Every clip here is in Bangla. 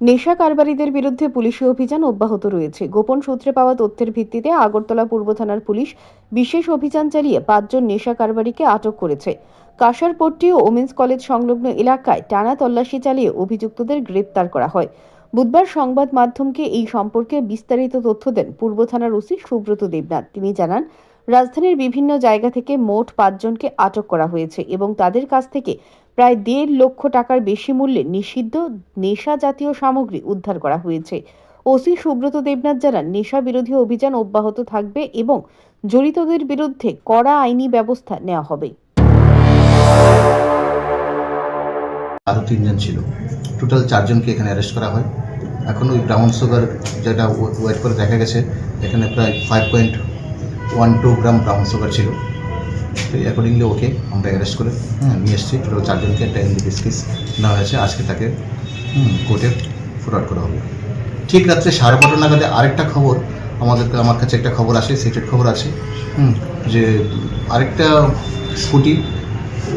নেশা কারবারিদের বিরুদ্ধে পুলিশি অভিযান অব্যাহত রয়েছে। গোপন সূত্রে পাওয়া তথ্যের ভিত্তিতে আগরতলা পূর্ব থানার পুলিশ বিশেষ অভিযান চালিয়ে পাঁচজন নেশা কারবারিকে আটক করেছে। কাশারপট্টি ও ওমেন্স কলেজ সংলগ্ন এলাকায় টানা তল্লাশি চালিয়ে অভিযুক্তদের গ্রেপ্তার করা হয়। বুধবার সংবাদ মাধ্যমকে এই সম্পর্কে বিস্তারিত তথ্য দেন পূর্ব থানার ওসি সুব্রত দেবনাথ। তিনি জানান রাজধানীর বিভিন্ন জায়গা থেকে মোট পাঁচজনকে আটক করা হয়েছে এবং তাদের কাছ থেকে প্রায় দেড় লক্ষ টাকার বেশি মূল্যে নিষিদ্ধ নেশা জাতীয় সামগ্রী উদ্ধার করা হয়েছে। ওসি সুব্রত দেবনাথ জানান, নেশা বিরোধী অভিযান অব্যাহত থাকবে এবং জড়িতদের বিরুদ্ধে কড়া আইনি ব্যবস্থা নেওয়া হবে। আরও তিনজন ছিল। টোটাল চারজনকে এখানে অ্যারেস্ট করা হয়। এখন ওই ব্রাউন সুগার যেটা ওয়েট করে দেখা গেছে, এখানে প্রায় five point one two gram brown sugar ছিল। তো অ্যাকর্ডিংলি ওকে আমরা অ্যারেস্ট করে হ্যাঁ নিয়ে এসেছি। টোটাল চারজনকে একটা এনডিপিএস কেস নেওয়া হয়েছে। আজকে তাকে কোর্টে ফরওয়ার্ড করা হবে। ঠিক রাত্রে সাড়ে বারোটা নাগাদে আরেকটা খবর আমাদের আমার কাছে একটা খবর আসে সিক্রেট খবর আছে যে আরেকটা স্কুটি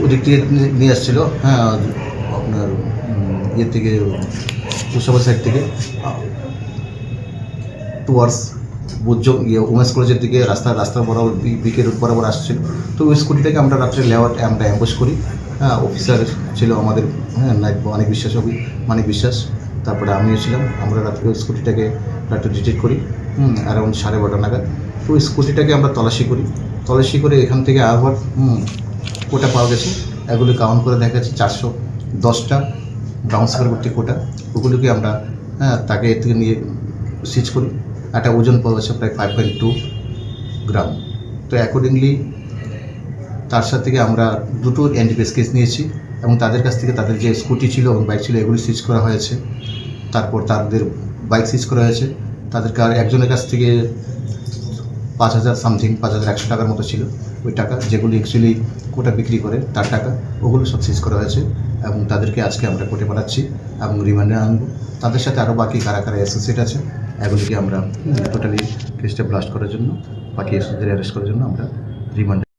ওদিক থেকে নিয়ে- আসছিল হ্যাঁ আপনার উম, ইয়ে থেকে কুশাবা সাইড থেকে টুয়ার্ডস বুজ্জ ইয়ে উমেন্স কলেজের দিকে রাস্তা রাস্তা বরাবর বিকে রোড বরাবর আসছিল। তো ওই স্কুটিটাকে আমরা রাত্রে লেওয়ার আমরা অ্যাম্বুশ করি। হ্যাঁ অফিসার ছিল আমাদের হ্যাঁ নাইট অনেক বিশ্বাস অভি মানিক বিশ্বাস। তারপরে আমিও ছিলাম। আমরা রাত্রে ওই স্কুটিটাকে রাত্রে ডিটেক্ট করি, হুম অ্যারাউন্ড সাড়ে বারোটা নাগাদ। তো ওই স্কুটিটাকে আমরা তলাশি করি। তলাশি করে এখান থেকে আবার, হুম, কোটা পাওয়া গেছে। এগুলি কাউন্ট করে দেখা যাচ্ছে চারশো দশটা ব্রাউন সুগার কোটা। ওগুলোকে আমরা হ্যাঁ তাকে থেকে নিয়ে সিজ করি। একটা ওজন গেছে প্রায় ফাইভ পয়েন্ট টু গ্রাম তো অ্যাকর্ডিংলি তার সাথে থেকে আমরা দুটো এনডিপিএস কেস নিয়েছি এবং তাদের কাছ থেকে তাদের যে স্কুটি ছিল এবং বাইক ছিল, এগুলি সিজ করা হয়েছে। তারপর তাদের বাইক সিজ করা হয়েছে। তাদের কার একজনের কাছ থেকে পাঁচ হাজার সামথিং পাঁচ হাজার একশো টাকার মতো ছিল ওই টাকা, যেগুলি অ্যাকচুয়ালি কোটা বিক্রি করে তার টাকা, ওগুলো সব সিজ করা হয়েছে এবং তাদেরকে আজকে আমরা কোর্টে পাঠাচ্ছি এবং রিমান্ডে আনব। তাদের সাথে আরও বাকি কারা কারা অ্যাসোসিয়েট আছে এগুলিকে আমরা টোটালি কেসটা ব্লাস্ট করার জন্য বাকি অ্যাসোসিয়েট অ্যারেস্ট করার জন্য আমরা রিমান্ডে